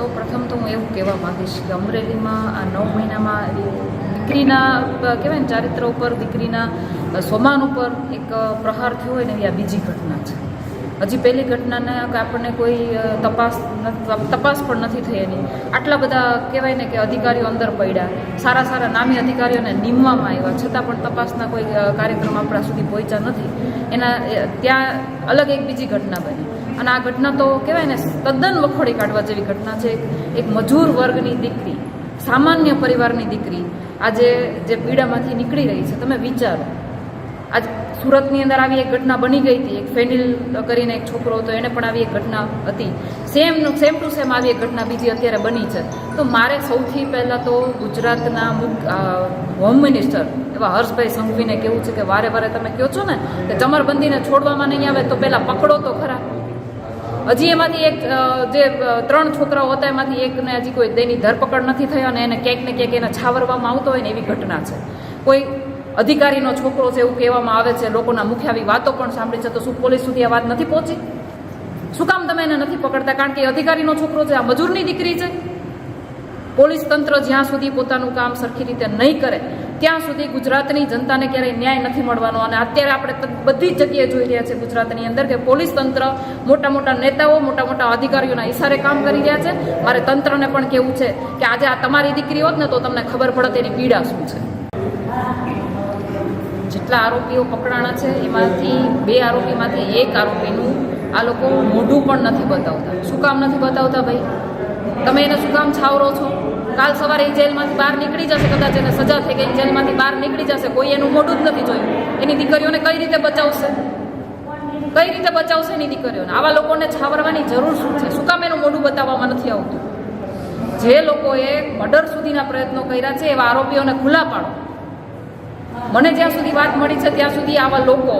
સૌ પ્રથમ તો હું એવું કહેવા માંગીશ કે અમરેલીમાં આ નવ મહિનામાં દીકરીના કહેવાય ને ચારિત્ર ઉપર દીકરીના સ્વમાન ઉપર એક પ્રહાર થયો હોય ને એવી આ બીજી ઘટના છે. હજી પહેલી ઘટનાને આપણને કોઈ તપાસ તપાસ પણ નથી થઈ એની. આટલા બધા કહેવાય ને કે અધિકારીઓ અંદર પડ્યા. સારા સારા નામી અધિકારીઓને નીમવામાં આવ્યા. છતાં પણ તપાસના કોઈ કાર્યક્રમ આપણા સુધી પહોંચ્યા નથી. એના એ, ત્યાં અલગ એક બીજી ઘટના બની. અને આ ઘટના તો કહેવાય ને તદ્દન વખોડી કાઢવા જેવી ઘટના છે. એક મજૂર વર્ગની દીકરી, સામાન્ય પરિવારની દીકરી, આજે જે પીડામાંથી નીકળી રહી છે, તમે વિચારો. આજ સુરતની અંદર આવી એક ઘટના બની ગઈ હતી. એક ફેનિલ કરીને એક છોકરો હતો, એને પણ આવી એક ઘટના હતી. સેમ સેમ ટુ સેમ આવી એક ઘટના બીજી અત્યારે બની છે. તો મારે સૌથી પહેલાં તો ગુજરાતના હોમ મિનિસ્ટર એવા હર્ષભાઈ સંઘવીને કેવું છે કે વારે વારે તમે કહો છો ને, કે ચમરબંધીને છોડવામાં નહીં આવે તો પહેલાં પકડો તો ખરા. હજી એમાંથી એક જે ત્રણ છોકરાઓ હતા, એમાંથી એકને હજી કોઈ તેની ધરપકડ નથી થઈ અને એને ક્યાંક ને ક્યાંક એને છાવરવામાં આવતો હોય ને એવી ઘટના છે. કોઈ અધિકારીનો છોકરો છે એવું કહેવામાં આવે છે, લોકોના મુખ્ય આવી વાતો પણ સાંભળી છે, તો શું પોલીસ સુધી આ વાત નથી પહોંચી? શું કામ તમે એને નથી પકડતા? કારણ કે અધિકારીનો છોકરો છે, આ મજૂરની દીકરી છે. પોલીસ તંત્ર જ્યાં સુધી પોતાનું કામ સરખી રીતે નહીં કરે ત્યાં સુધી ગુજરાતની જનતાને ક્યારેય ન્યાય નથી મળવાનો અને અત્યારે આપણે બધી જગ્યાએ જોઈ રહ્યા છે ગુજરાતની અંદર કે પોલીસ તંત્ર મોટા મોટા નેતાઓ, મોટા મોટા અધિકારીઓના ઈશારે કામ કરી રહ્યા છે. મારે તંત્રને પણ કહેવું છે કે આજે આ તમારી દીકરી હોત ને તો તમને ખબર પડત એની પીડા શું છે. જેટલા આરોપીઓ પકડાણા છે, એમાંથી બે આરોપીમાંથી એક આરોપીનું આ લોકો મોઢું પણ નથી બતાવતા. શું કામ નથી બતાવતા ભાઈ? તમે એને શું કામ છાવરો છો? કાલ સવારે એ જેલમાંથી બહાર નીકળી જશે, કદાચ એને સજા થઈ ગઈ જેલમાંથી બહાર નીકળી જશે, કોઈ એનું મોઢું જ નથી જોયું. એની દીકરીઓને કઈ રીતે બચાવશે? કઈ રીતે બચાવશે એની દીકરીઓને? આવા લોકોને છાવરવાની જરૂર શું છે? શું કામ એનું મોઢું બતાવવામાં નથી આવતું? જે લોકોએ મર્ડર સુધીના પ્રયત્નો કર્યા છે, એવા આરોપીઓને ખુલ્લા પાડો. મને જ્યાં સુધી વાત મળી છે, ત્યાં સુધી આવા લોકો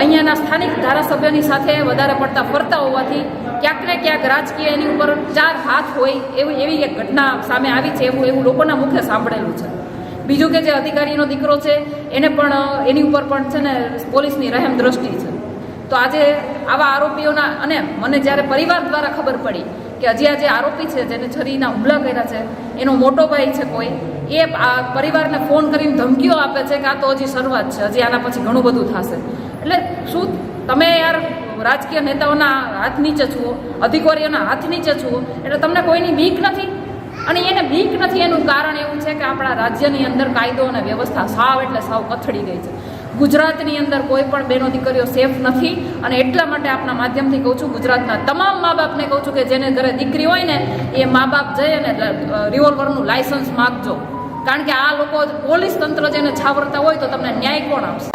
અહીંયાના સ્થાનિક ધારાસભ્યની સાથે વધારે પડતા ફરતા હોવાથી ક્યાંક ને ક્યાંક રાજકીય એની ઉપર ચાર હાથ હોય એવી એવી એક ઘટના સામે આવી છે એવું એવું લોકોના મુખે સાંભળેલું છે. બીજું કે જે અધિકારીનો દીકરો છે, એને પણ, એની ઉપર પણ છે ને પોલીસની રહેમ દ્રષ્ટિ છે. તો આજે આવા આરોપીઓના, અને મને જ્યારે પરિવાર દ્વારા ખબર પડી કે હજી આ જે આરોપી છે, જેને છરીના હુમલા કર્યા છે, એનો મોટો ભાઈ છે કોઈ એ પરિવારને ફોન કરીને ધમકીઓ આપે છે કે આ તો હજી શરૂઆત છે, હજી આના પછી ઘણું બધું થશે. એટલે શું તમે યાર રાજકીય નેતાઓના હાથ નીચે છુઓ અધિકારીઓના હાથ નીચે છુઓ એટલે તમને કોઈની બીક નથી? અને એને બીક નથી, એનું કારણ એવું છે કે આપણા રાજ્યની અંદર કાયદો અને વ્યવસ્થા સાવ એટલે સાવ કથળી ગઈ છે. ગુજરાતની અંદર કોઈ પણ બેનો દીકરીઓ સેફ નથી, અને એટલા માટે આપના માધ્યમથી કહું છું, ગુજરાતના તમામ મા બાપને કહું છું કે જેને ઘરે દીકરી હોય ને, એ મા બાપ જઈ અને રિવોલ્વરનું લાયસન્સ માગજો. કારણ કે આ લોકો પોલીસ તંત્ર જેને છાવરતા હોય તો તમને ન્યાય કોણ આપશે?